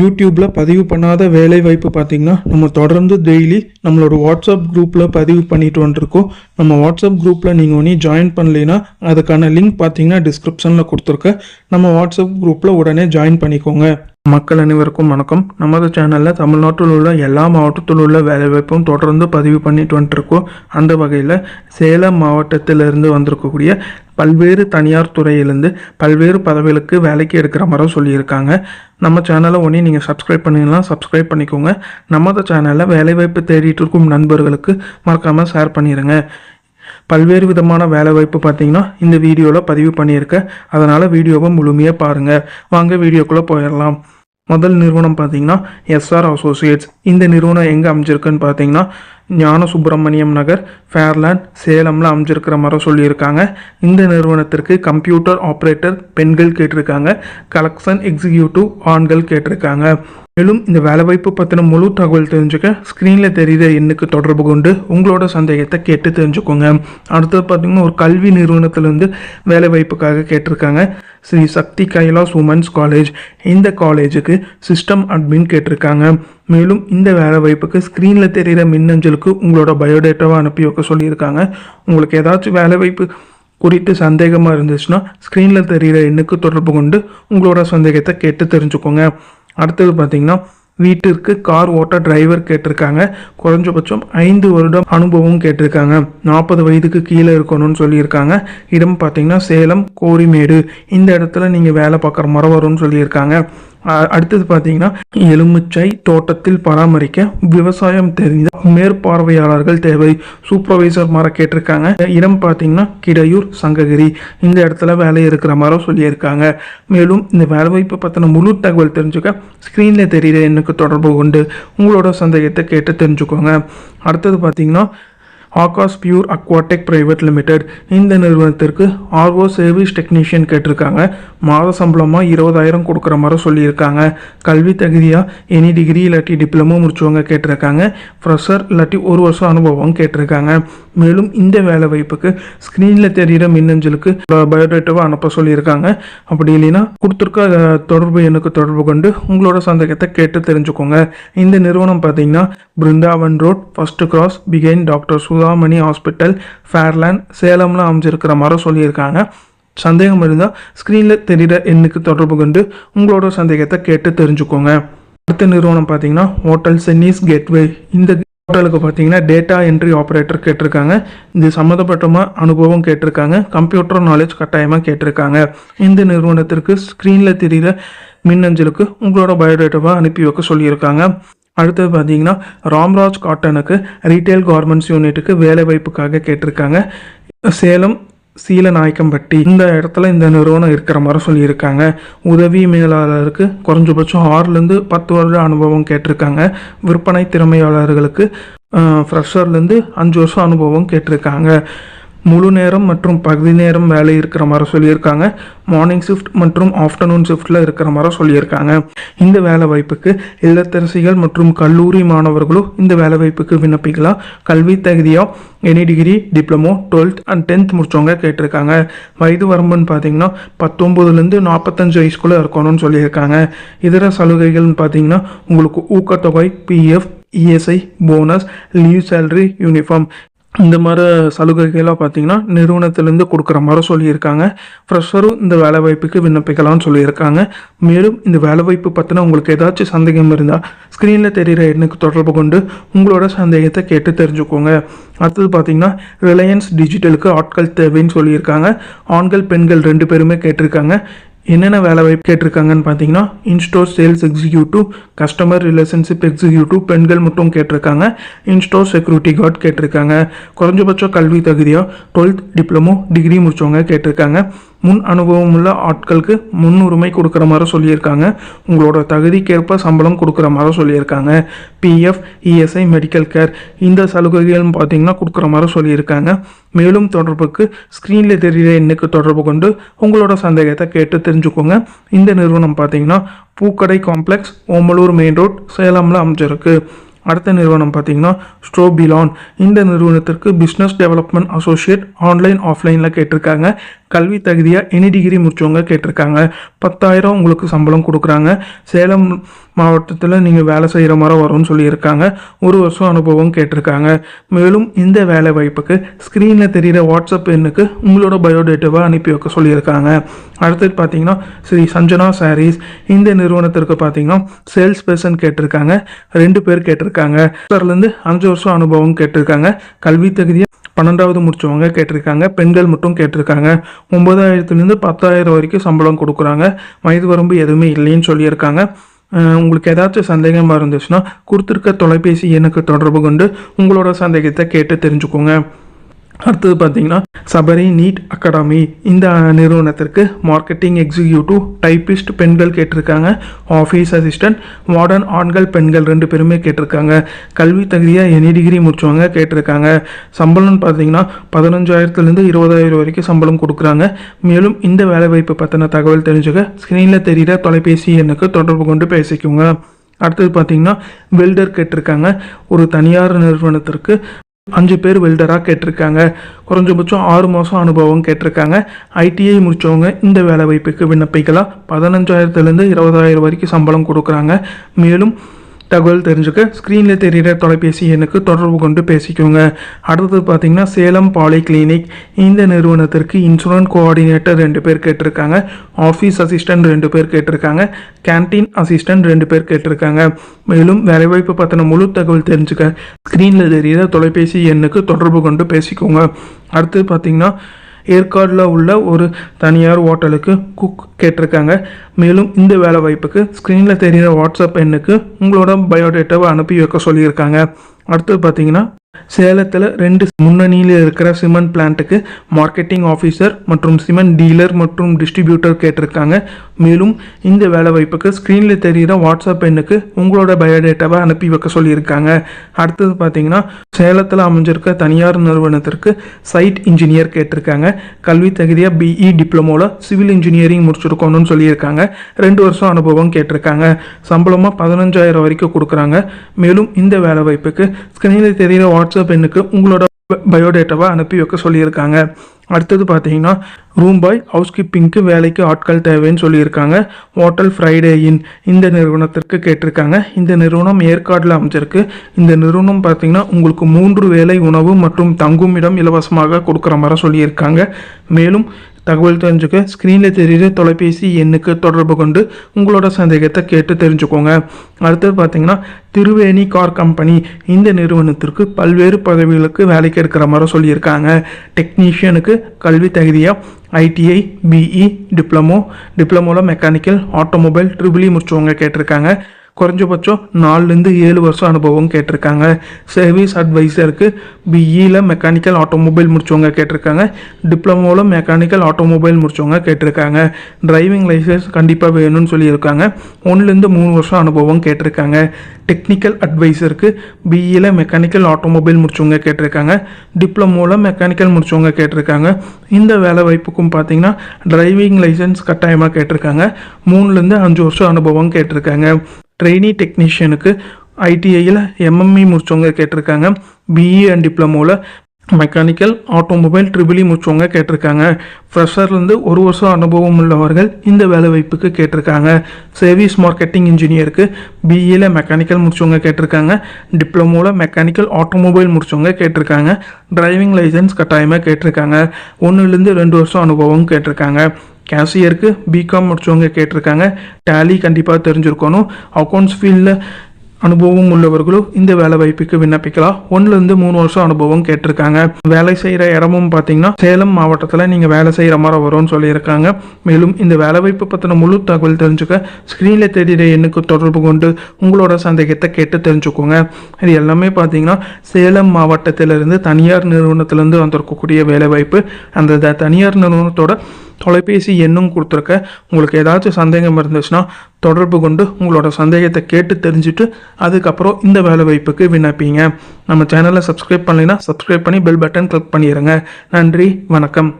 யூடியூப்பில் பதிவு பண்ணாத வேலை வாய்ப்பு பார்த்தீங்கன்னா நம்ம தொடர்ந்து டெய்லி நம்மளோட வாட்ஸ்அப் குரூப்பில் பதிவு பண்ணிட்டு வந்துருக்கோம். நம்ம வாட்ஸ்அப் குரூப்பில் நீங்கள் ஒன்றும் ஜாயின் பண்ணலைன்னா அதுக்கான லிங்க் பார்த்தீங்கன்னா டிஸ்கிரிப்ஷனில் கொடுத்துருக்கேன். நம்ம வாட்ஸ்அப் குரூப்பில் உடனே ஜாயின் பண்ணிக்கோங்க. மக்கள் அனைவருக்கும் வணக்கம். நமது சேனலில் தமிழ்நாட்டில் உள்ள எல்லா மாவட்டத்தில் உள்ள வேலைவாய்ப்பும் தொடர்ந்து பதிவு பண்ணிட்டு வந்துட்டுருக்கோம் அந்த வகையில் சேலம் மாவட்டத்திலிருந்து வந்திருக்கக்கூடிய பல்வேறு தனியார் துறையிலேருந்து பல்வேறு பதவிகளுக்கு வேலைக்கு எடுக்கிற மாதிரி சொல்லியிருக்காங்க. நம்ம சேனலை ஒன்றே நீங்கள் சப்ஸ்கிரைப் பண்ணிக்கலாம் சப்ஸ்கிரைப் பண்ணிக்கோங்க. நமது சேனலில் வேலைவாய்ப்பு தேடிட்டு இருக்கும் நண்பர்களுக்கு மறக்காமல் ஷேர் பண்ணிடுங்க பல்வேறு விதமான வேலைவாய்ப்பு பார்த்தீங்கன்னா இந்த வீடியோவில் பதிவு பண்ணியிருக்கேன். அதனால் வீடியோவை முழுமையாக பாருங்கள் வாங்க வீடியோக்குள்ளே போயிடலாம். முதல் நிறுவனம் பார்த்தீங்கன்னா எஸ்ஆர் அசோசியேட்ஸ் இந்த நிறுவனம் எங்கே அமைஞ்சிருக்குன்னு பார்த்தீங்கன்னா ஞான சுப்பிரமணியம் நகர் ஃபேர்லேண்ட் சேலமில் அமைஞ்சிருக்கிற மாதிரி சொல்லியிருக்காங்க. இந்த நிறுவனத்திற்கு கம்ப்யூட்டர் ஆப்ரேட்டர் பெண்கள் கேட்டிருக்காங்க. கலெக்ஷன் எக்ஸிக்யூட்டிவ் ஆண்கள் கேட்டிருக்காங்க. மேலும் இந்த வேலைவாய்ப்பு பற்றின முழு தகவல் தெரிஞ்சுக்க ஸ்க்ரீனில் தெரியுற எண்ணுக்கு தொடர்பு கொண்டு உங்களோட சந்தேகத்தை கேட்டு தெரிஞ்சுக்கோங்க. அடுத்தது பார்த்தீங்கன்னா ஒரு கல்வி நிறுவனத்திலேருந்து வேலைவாய்ப்புக்காக கேட்டிருக்காங்க. ஸ்ரீ சக்தி கைலாஸ் உமன்ஸ் காலேஜ் இந்த காலேஜுக்கு சிஸ்டம் அட்மின் கேட்டிருக்காங்க. மேலும் இந்த வேலைவாய்ப்புக்கு ஸ்க்ரீனில் தெரிகிற மின்னஞ்சலுக்கு உங்களோட பயோடேட்டாவை அனுப்பி வைக்க சொல்லியிருக்காங்க. உங்களுக்கு ஏதாச்சும் வேலைவாய்ப்பு குறித்து சந்தேகமாக இருந்துச்சுன்னா ஸ்க்ரீனில் தெரிகிற எண்ணுக்கு தொடர்பு கொண்டு உங்களோட சந்தேகத்தை கேட்டு தெரிஞ்சுக்கோங்க. அடுத்தது பார்த்தீங்கன்னா வீட்டிற்கு கார் ஓட்ட டிரைவர் கேட்டிருக்காங்க. குறைஞ்சபட்சம் ஐந்து வருடம் அனுபவம் கேட்டிருக்காங்க. நாற்பது வயதுக்கு கீழே இருக்கணும்னு சொல்லியிருக்காங்க. இடம் பார்த்தீங்கன்னா சேலம் கோரிமேடு. இந்த இடத்துல நீங்கள் வேலை பார்க்குற முறை வரும்னு சொல்லியிருக்காங்க. அடுத்தது பார்த்தீங்கன்னா எலுமிச்சை தோட்டத்தில் பராமரிக்க விவசாயம் தெரிந்த மேற்பார்வையாளர்கள் தேவை. சூப்பர்வைசர் மாதிரி கேட்டிருக்காங்க. இடம் பார்த்தீங்கன்னா கிடையூர் சங்ககிரி. இந்த இடத்துல வேலை இருக்கிற மாதிரி சொல்லியிருக்காங்க. மேலும் இந்த வேலைவாய்ப்பு பற்றின முழு தகவல் தெரிஞ்சுக்க ஸ்க்ரீனில் தெரிகிற எனக்கு தொடர்பு கொண்டு உங்களோட சந்தேகத்தை கேட்டு தெரிஞ்சுக்கோங்க. அடுத்தது பார்த்தீங்கன்னா Akash pure Aquatech private limited இந்த நிறுவனத்திற்கு ஆர்ஓ சர்வீஸ் டெக்னீஷியன் கேட்டிருக்காங்க. மாத சம்பளமாக இருபதாயிரம் கொடுக்குற மாதிரி சொல்லியிருக்காங்க. கல்வி தகுதியாக எனி டிகிரி இல்லாட்டி டிப்ளமோ முடிச்சவங்க கேட்டிருக்காங்க. ஃப்ரெஷர் இல்லாட்டி ஒரு வருஷம் அனுபவம் கேட்டிருக்காங்க. மேலும் இந்த வேலை வாய்ப்புக்கு ஸ்க்ரீனில் தெரிகிற மின்னஞ்சலுக்கு பயோடேட்டாவை அனுப்ப சொல்லியிருக்காங்க. அப்படி இல்லைன்னா கொடுத்துருக்க தொடர்பு எனக்கு தொடர்பு கொண்டு உங்களோட சந்தேகத்தை கேட்டு தெரிஞ்சுக்கோங்க. இந்த நிறுவனம் பார்த்தீங்கன்னா பிருந்தாவன் ரோட் ஃபர்ஸ்ட் கிராஸ் பிகைன் டாக்டர் சுதாமணி ஹாஸ்பிட்டல் ஃபேர்லேண்ட் சேலம்லாம் அமைஞ்சிருக்கிற மாதிரி சொல்லியிருக்காங்க. சந்தேகம் இருந்தால் ஸ்க்ரீனில் தெரிகிற எண்ணுக்கு தொடர்பு கொண்டு உங்களோட சந்தேகத்தை கேட்டு தெரிஞ்சுக்கோங்க. அடுத்த நிறுவனம் பார்த்தீங்கன்னா ஹோட்டல் சென்னிஸ் கேட்வே. இந்த ஹோட்டலுக்கு பார்த்தீங்கன்னா டேட்டா என்ட்ரி ஆப்ரேட்டர் கேட்டிருக்காங்க. இது சம்மந்தப்பட்டமாக அனுபவம் கேட்டிருக்காங்க. கம்ப்யூட்டர் நாலேஜ் கட்டாயமாக கேட்டிருக்காங்க. இந்த நிறுவனத்திற்கு ஸ்க்ரீனில் தெரிகிற மின்னஞ்சலுக்கு உங்களோட பயோடேட்டாவை அனுப்பி வைக்க சொல்லியிருக்காங்க. அடுத்தது பார்த்தீங்கன்னா ராம்ராஜ் காட்டனுக்கு ரீட்டைல் கார்மெண்ட்ஸ் யூனிட்டுக்கு வேலை வாய்ப்புக்காக கேட்டிருக்காங்க. சேலம் சீலநாயக்கம்பட்டி இந்த இடத்துல இந்த நிறுவனம் இருக்கிற மாதிரி சொல்லியிருக்காங்க. உதவி மேலாளருக்கு குறைஞ்சபட்சம் ஆறுலேருந்து பத்து வருட அனுபவம் கேட்டிருக்காங்க. விற்பனை திறமையாளர்களுக்கு ஃப்ரெஷர்லேருந்து அஞ்சு வருஷம் அனுபவம் கேட்டிருக்காங்க. முழு நேரம் மற்றும் பகுதி நேரம் வேலை இருக்கிற மாதிரி சொல்லியிருக்காங்க. மார்னிங் ஷிஃப்ட் மற்றும் ஆஃப்டர்நூன் ஷிஃப்ட்டில் இருக்கிற மாதிரி சொல்லியிருக்காங்க. இந்த வேலை வாய்ப்புக்கு இல்லத்தரசிகள் மற்றும் கல்லூரி மாணவர்களும் இந்த வேலை வாய்ப்புக்கு விண்ணப்பிக்கலாம். கல்வி தகுதியாக any degree diploma twelfth and tenth முடித்தவங்க கேட்டிருக்காங்க. வயது வரம்புன்னு பார்த்தீங்கன்னா பத்தொம்போதுலேருந்து நாற்பத்தஞ்சு வயசுக்குள்ளே இருக்கணும்னு சொல்லியிருக்காங்க. இதர சலுகைகள்னு பார்த்தீங்கன்னா உங்களுக்கு ஊக்கத்தொகை PF ESI bonus leave salary uniform இந்த மாதிரி சலுகைகள்லாம் பார்த்தீங்கன்னா நிறுவனத்திலேருந்து கொடுக்குற மாதிரி சொல்லியிருக்காங்க. ஃப்ரெஷரும் இந்த வேலைவாய்ப்புக்கு விண்ணப்பிக்கலாம்னு சொல்லியிருக்காங்க. மேலும் இந்த வேலைவாய்ப்பு பற்றின உங்களுக்கு ஏதாச்சும் சந்தேகம் இருந்தால் ஸ்க்ரீனில் தெரிகிற எண்ணுக்கு தொடர்பு கொண்டு உங்களோட சந்தேகத்தை கேட்டு தெரிஞ்சுக்கோங்க. அடுத்தது பார்த்தீங்கன்னா ரிலையன்ஸ் டிஜிட்டலுக்கு ஆட்கள் தேவைன்னு சொல்லியிருக்காங்க. ஆண்கள் பெண்கள் ரெண்டு பேருமே கேட்டிருக்காங்க. என்னென்ன வேலை வாய்ப்பு கேட்டிருக்காங்கன்னு பார்த்தீங்கன்னா in store sales executive customer relationship executive பெண்கள் மட்டும் கேட்டிருக்காங்க. இன்ஸ்டோர் செக்யூரிட்டி கார்டு கேட்டிருக்காங்க. குறைஞ்சபட்ச கல்வி தகுதியோ டுவெல்த் டிப்ளமோ டிகிரி முடித்தவங்க கேட்டிருக்காங்க. முன் அனுபவம் உள்ள ஆட்களுக்கு முன்னுரிமை கொடுக்குற மாதிரி சொல்லியிருக்காங்க. உங்களோட தகுதிக்கேற்ப சம்பளம் கொடுக்குற மாதிரி சொல்லியிருக்காங்க. பிஎஃப் இஎஸ்ஐ மெடிக்கல் கேர் இந்த சலுகைகள் பார்த்தீங்கன்னா கொடுக்குற மாதிரி சொல்லியிருக்காங்க. மேலும் தொடர்புக்கு ஸ்க்ரீனில் தெரிகிற எண்ணுக்கு தொடர்பு கொண்டு உங்களோட சந்தேகத்தை கேட்டு தெரிஞ்சுக்கோங்க. இந்த நிறுவனம் பார்த்தீங்கன்னா Pookadai complex Omalur main road சேலமில் அமைஞ்சிருக்கு. அடுத்த நிறுவனம் பார்த்தீங்கன்னா ஸ்ட்ரோபிலான் இந்த நிறுவனத்திற்கு பிஸ்னஸ் டெவலப்மெண்ட் அசோசியேட் ஆன்லைன் ஆஃப்லைனில் கேட்டிருக்காங்க. கல்வி தகுதியாக எனி டிகிரி முடிச்சவங்க கேட்டிருக்காங்க. பத்தாயிரம் உங்களுக்கு சம்பளம் கொடுக்குறாங்க. சேலம் மாவட்டத்தில் நீங்கள் வேலை செய்கிற மாதிரி வரும்னு சொல்லியிருக்காங்க. ஒரு வருஷம் அனுபவம் கேட்டிருக்காங்க. மேலும் இந்த வேலை வாய்ப்புக்கு ஸ்க்ரீனில் தெரிகிற வாட்ஸ்அப் எண்ணுக்கு உங்களோட பயோடேட்டாவை அனுப்பி வைக்க சொல்லியிருக்காங்க. அடுத்தது பார்த்தீங்கன்னா ஸ்ரீ சஞ்சனா சாரீஸ் இந்த நிறுவனத்திற்கு பார்த்தீங்கன்னா சேல்ஸ் பர்சன் கேட்டிருக்காங்க. ரெண்டு பேர் கேட்டிருக்காங்க. இருந்து அஞ்சு வருஷம் அனுபவம் கேட்டிருக்காங்க. கல்வி தகுதியாக பன்னெண்டாவது முடிச்சவங்க கேட்டிருக்காங்க பெண்கள் மட்டும் கேட்டிருக்காங்க. ஒன்பதாயிரத்துலேருந்து பத்தாயிரம் வரைக்கும் சம்பளம் கொடுக்குறாங்க. வயது வரம்பு எதுவுமே இல்லைன்னு சொல்லியிருக்காங்க. உங்களுக்கு ஏதாச்சும் சந்தேகமாக இருந்துச்சுன்னா கொடுத்துருக்க தொலைபேசி எண்ணுக்கு தொடர்பு கொண்டு உங்களோட சந்தேகத்தை கேட்டு தெரிஞ்சுக்கோங்க. அடுத்தது பார்த்தீங்கன்னா சபரி நீட் அகாடமி. இந்த நிறுவனத்திற்கு மார்க்கெட்டிங் எக்ஸிக்யூட்டிவ் டைப்பிஸ்ட் பெண்கள் கேட்டிருக்காங்க. ஆஃபீஸ் அசிஸ்டன்ட் மாடர்ன் ஆண்கள் பெண்கள் ரெண்டு பேருமே கேட்டிருக்காங்க. கல்வி தகுதியாக எனி டிகிரி முடிச்சவங்க கேட்டிருக்காங்க. சம்பளம்னு பார்த்தீங்கன்னா பதினஞ்சாயிரத்துலேருந்து இருபதாயிரம் வரைக்கும் சம்பளம் கொடுக்குறாங்க. மேலும் இந்த வேலைவாய்ப்பு பற்றின தகவல் தெரிஞ்சுக்க ஸ்க்ரீனில் தெரிகிற தொலைபேசி எண்ணுக்கு தொடர்பு கொண்டு பேசிக்கோங்க. அடுத்தது பார்த்தீங்கன்னா வெல்டர் கேட்டிருக்காங்க. ஒரு தனியார் நிறுவனத்திற்கு அஞ்சு பேர் வெல்டராக கேட்டிருக்காங்க. குறைஞ்சபட்சம் ஆறு மாதம் அனுபவம் கேட்டிருக்காங்க. ஐடிஐ முடித்தவங்க இந்த வேலை வாய்ப்புக்கு விண்ணப்பிக்கலாம். பதினஞ்சாயிரத்துலேருந்து இருபதாயிரம் வரைக்கும் சம்பளம் கொடுக்குறாங்க. மேலும் தகவல் தெரிஞ்சுக்க ஸ்க்ரீனில் தெரிகிற தொலைபேசி எண்ணுக்கு தொடர்பு கொண்டு பேசிக்கோங்க. அடுத்தது பார்த்தீங்கன்னா சேலம் பாலி கிளினிக் இந்த நிறுவனத்திற்கு இன்சூரன்ஸ் கோஆர்டினேட்டர் ரெண்டு பேர் கேட்டிருக்காங்க. ஆஃபீஸ் அசிஸ்டன்ட் ரெண்டு பேர் கேட்டிருக்காங்க. கேண்டீன் அசிஸ்டன்ட் ரெண்டு பேர் கேட்டிருக்காங்க. மேலும் வேலைவாய்ப்பு பற்றின முழு தகவல் தெரிஞ்சுக்க ஸ்க்ரீனில் தெரிகிற தொலைபேசி எண்ணுக்கு தொடர்பு கொண்டு பேசிக்கோங்க. அடுத்து பார்த்தீங்கன்னா ஏற்காடில் உள்ள ஒரு தனியார் ஹோட்டலுக்கு குக் கேட்டிருக்காங்க. மேலும் இந்த வேலை வாய்ப்புக்கு ஸ்க்ரீனில் தெரிகிற வாட்ஸ்அப் எண்ணுக்கு உங்களோட பயோடேட்டாவை அனுப்பி வைக்க சொல்லியிருக்காங்க. அடுத்து பார்த்தீங்கன்னா சேலத்தில் ரெண்டு முன்னணியில் இருக்கிற சிமெண்ட் பிளான்ட்டுக்கு மார்க்கெட்டிங் ஆஃபீஸர் மற்றும் சிமெண்ட் டீலர் மற்றும் டிஸ்ட்ரிபியூட்டர் கேட்டிருக்காங்க. மேலும் இந்த வேலை வாய்ப்புக்கு ஸ்க்ரீனில் தெரிகிற வாட்ஸ்அப் எண்ணுக்கு உங்களோட பயோடேட்டாவை அனுப்பி வைக்க சொல்லியிருக்காங்க. அடுத்தது பார்த்தீங்கன்னா சேலத்தில் அமைஞ்சிருக்க தனியார் நிறுவனத்திற்கு சைட் இன்ஜினியர் கேட்டிருக்காங்க. கல்வி தகுதியாக பிஇ டிப்ளமோவில் சிவில் இன்ஜினியரிங் முடிச்சிருக்கணும்னு சொல்லியிருக்காங்க. ரெண்டு வருஷம் அனுபவம் கேட்டிருக்காங்க. சம்பளமாக பதினஞ்சாயிரம் வரைக்கும் கொடுக்குறாங்க. மேலும் இந்த வேலை வாய்ப்புக்கு ஸ்க்ரீனில் தெரிகிற வாட்ஸ்அப் எண்ணுக்கு உங்களோட பயோடேட்டாவை அனுப்பி வைக்க சொல்லியிருக்காங்க. அடுத்தது பார்த்தீங்கன்னா ரூம் பாய் ஹவுஸ் கீப்பிங்க்கு வேலைக்கு ஆட்கள் தேவைன்னு சொல்லியிருக்காங்க. ஹோட்டல் ஃப்ரைடே இன் இந்த நிறுவனத்திற்கு கேட்டிருக்காங்க. இந்த நிறுவனம் ஏற்காடில் அமைச்சிருக்கு இந்த நிறுவனம் பார்த்தீங்கன்னா உங்களுக்கு மூன்று வேலை உணவு மற்றும் தங்குமிடம் இலவசமாக கொடுக்குற மாதிரி சொல்லியிருக்காங்க. மேலும் தகவல் தெரிஞ்சுக்க ஸ்க்ரீனில் தெரியுற தொலைபேசி எண்ணுக்கு தொடர்பு கொண்டு உங்களோட சந்தேகத்தை கேட்டு தெரிஞ்சுக்கோங்க. அடுத்தது பார்த்தீங்கன்னா திருவேணி கார் கம்பெனி இந்த நிறுவனத்திற்கு பல்வேறு பதவிகளுக்கு வேலைக்கு எடுக்கிற மாதிரி சொல்லியிருக்காங்க. டெக்னீஷியனுக்கு கல்வி தகுதியாக ஐடிஐ பிஇ டிப்ளமோ டிப்ளமோவில் மெக்கானிக்கல் ஆட்டோமொபைல் ட்ரிபிளி முடிச்சவங்க கேட்டிருக்காங்க. குறைஞ்சபட்சம் நாலுலேருந்து ஏழு வருஷம் அனுபவம் கேட்டிருக்காங்க. சர்வீஸ் அட்வைசருக்கு பிஇயில் மெக்கானிக்கல் ஆட்டோமொபைல் முடித்தவங்க கேட்டிருக்காங்க. டிப்ளமோவில் மெக்கானிக்கல் ஆட்டோமொபைல் முடித்தவங்க கேட்டிருக்காங்க. டிரைவிங் லைசன்ஸ் கண்டிப்பாக வேணும்னு சொல்லியிருக்காங்க. ஒன்றுலேருந்து மூணு வருஷம் அனுபவம் கேட்டிருக்காங்க. டெக்னிக்கல் அட்வைசருக்கு பிஇயில் மெக்கானிக்கல் ஆட்டோமொபைல் முடித்தவங்க கேட்டிருக்காங்க. டிப்ளமோவில் மெக்கானிக்கல் முடித்தவங்க கேட்டிருக்காங்க. இந்த வேலை வாய்ப்புக்கும் பார்த்தீங்கன்னா டிரைவிங் லைசன்ஸ் கட்டாயமாக கேட்டிருக்காங்க. மூணுலேருந்து அஞ்சு வருஷம் அனுபவம் கேட்டிருக்காங்க. ட்ரெயினி டெக்னீஷியனுக்கு ஐடிஐயில் எம்எம்இ முடித்தவங்க கேட்டிருக்காங்க. பிஇ அண்ட் டிப்ளமோவில் மெக்கானிக்கல் ஆட்டோமொபைல் ட்ரிபிளி முடிச்சவங்க கேட்டிருக்காங்க. ஃப்ரெஷர்லேருந்து e ஒரு வருஷம் அனுபவம் உள்ளவர்கள் இந்த வேலை வாய்ப்புக்கு கேட்டிருக்காங்க. சர்வீஸ் மார்க்கெட்டிங் இன்ஜினியருக்கு பிஇயில் மெக்கானிக்கல் முடிச்சவங்க கேட்டிருக்காங்க. டிப்ளமோவில் மெக்கானிக்கல் ஆட்டோமொபைல் முடிச்சவங்க கேட்டிருக்காங்க. டிரைவிங் லைசன்ஸ் கட்டாயமாக கேட்டிருக்காங்க. ஒன்றுலேருந்து ரெண்டு வருஷம் அனுபவம் கேட்டிருக்காங்க. கேஷியருக்கு பிகாம் முடிச்சவங்க கேட்டிருக்காங்க. டேலி கண்டிப்பாக தெரிஞ்சிருக்கணும். அக்கௌண்ட்ஸ் ஃபீல்டில் அனுபவம் உள்ளவர்களும் இந்த வேலை வாய்ப்புக்கு விண்ணப்பிக்கலாம். ஒன்றுலேருந்து மூணு வருஷம் அனுபவம் கேட்டிருக்காங்க. வேலை செய்கிற இடமும் பார்த்தீங்கன்னா சேலம் மாவட்டத்தில் நீங்கள் வேலை செய்கிற மாதிரி வரும்னு சொல்லியிருக்காங்க. மேலும் இந்த வேலை வாய்ப்பு பற்றின முழு தகவல் தெரிஞ்சுக்க ஸ்க்ரீனில் தெரிகிற எண்ணுக்கு தொடர்பு கொண்டு உங்களோட சந்தேகத்தை கேட்டு தெரிஞ்சுக்கோங்க. இது எல்லாமே பார்த்தீங்கன்னா சேலம் மாவட்டத்திலிருந்து தனியார் நிறுவனத்திலேருந்து வந்திருக்கக்கூடிய வேலை வாய்ப்பு. அந்த த- தனியார் நிறுவனத்தோட தொலைபேசி எண்ணும் கொடுத்துருக்க. உங்களுக்கு ஏதாச்சும் சந்தேகம் இருந்துச்சுன்னா தொடர்பு கொண்டு உங்களோட சந்தேகத்தை கேட்டு தெரிஞ்சுட்டு அதுக்கப்புறம் இந்த வேலை வாய்ப்புக்கு விண்ணப்பிங்க. நம்ம சேனலை சப்ஸ்கிரைப் பண்ணலைன்னா சப்ஸ்கிரைப் பண்ணி பெல் பட்டன் கிளிக் பண்ணிடுங்க நன்றி வணக்கம்.